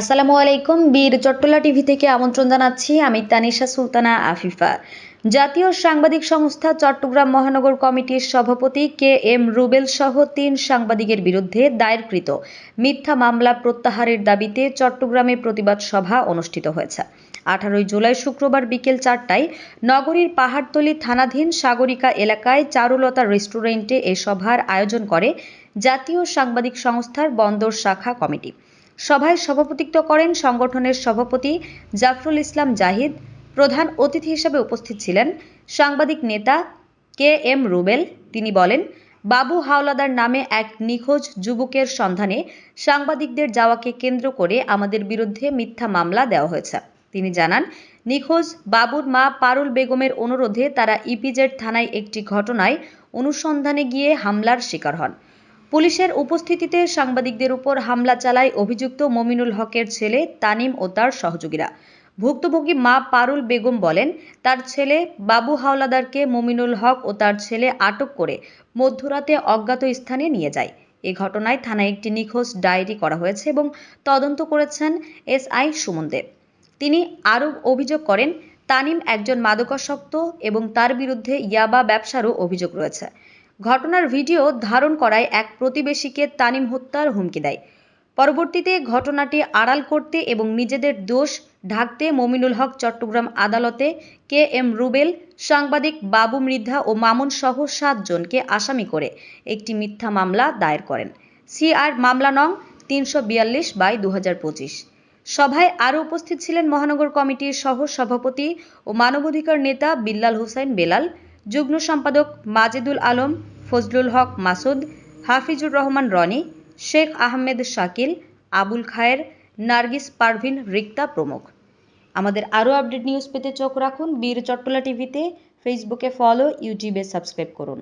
আসসালামু আলাইকুম, বীর চট্টলা টিভি থেকে আমন্ত্রণ জানাচ্ছি আমি তানিশা সুলতানা আফিফা। জাতীয় সাংবাদিক সংস্থা চট্টগ্রাম মহানগর কমিটির সভাপতি কে এম রুবেল সহ তিন সাংবাদিকের বিরুদ্ধে দায়েরকৃত মিথ্যা মামলা প্রত্যাহারের দাবিতে চট্টগ্রামে প্রতিবাদ সভা অনুষ্ঠিত হয়েছে। আঠারোই জুলাই শুক্রবার বিকেল চারটায় নগরীর পাহাড়তলী থানাধীন সাগরিকা এলাকায় চারুলতা রেস্টুরেন্টে এ সভার আয়োজন করে জাতীয় সাংবাদিক সংস্থার বন্দর শাখা কমিটি। সভায় সভাপতিত্ব করেন সংগঠনের সভাপতি জাফরুল ইসলাম জাহিদ, প্রধান অতিথি হিসেবে উপস্থিত ছিলেন সাংবাদিক নেতা কে এম রুবেল। তিনি বলেন, বাবু হাওলাদার নামে এক নিখোঁজ যুবকের সন্ধানে সাংবাদিকদের যাওয়াকে কেন্দ্র করে আমাদের বিরুদ্ধে মিথ্যা মামলা দেওয়া হয়েছে। তিনি জানান, নিখোঁজ বাবুর মা পারুল বেগমের অনুরোধে তারা ইপিজেড থানায় একটি ঘটনায় অনুসন্ধানে গিয়ে হামলার শিকার হন। পুলিশের উপস্থিতিতে সাংবাদিকদের উপর হামলা চালায় অভিযুক্ত মমিনুল হকের ছেলে তানিম ও তার সহযোগীরা। ভুক্তভোগী মা পারুল বেগম বলেন, তার ছেলে বাবু হাওলাদারকে মমিনুল হক ও তার ছেলে আটক করে মধ্যরাতে অজ্ঞাত স্থানে নিয়ে যায়। এ ঘটনায় থানায় একটি নিখোঁজ ডায়েরি করা হয়েছে এবং তদন্ত করেছেন এসআই সুমন দেব। তিনি আরও অভিযোগ করেন, তানিম একজন মাদকাসক্ত এবং তার বিরুদ্ধে ইয়াবা ব্যবসারও অভিযোগ রয়েছে। ঘটনার ভিডিও ধারণ করায় এক প্রতিবেশীকে তানিম হত্যার হুমকি দেয়। পরবর্তীতে ঘটনাটি আড়াল করতে এবং নিজেদের দোষ ঢাকতে মমিনুল হক চট্টগ্রাম আদালতে কে এম রুবেল, সাংবাদিক বাবু মৃধা ও মামুন সহ সাতজনকে আসামি করে একটি মিথ্যা মামলা দায়ের করেন। সিআর মামলা নং তিনশো বিয়াল্লিশ বাই দু সভায় আরও উপস্থিত ছিলেন মহানগর কমিটির সহ সভাপতি ও মানবাধিকার নেতা বিল্লাল হোসেন বেলাল যুগ্ম সম্পাদক মাজেদুল আলম, ফজলুল হক মাসুদ, হাফিজুর রহমান রনি, শেখ আহমেদ শাকিল, আবুল খায়ের, নার্গিস পারভিন রিক্তা প্রমুখ। আমাদের আরও আপডেট নিউজ পেতে চোখ রাখুন বীর চট্টলা টিভিতে। ফেসবুকে ফলো, ইউটিউবে সাবস্ক্রাইব করুন।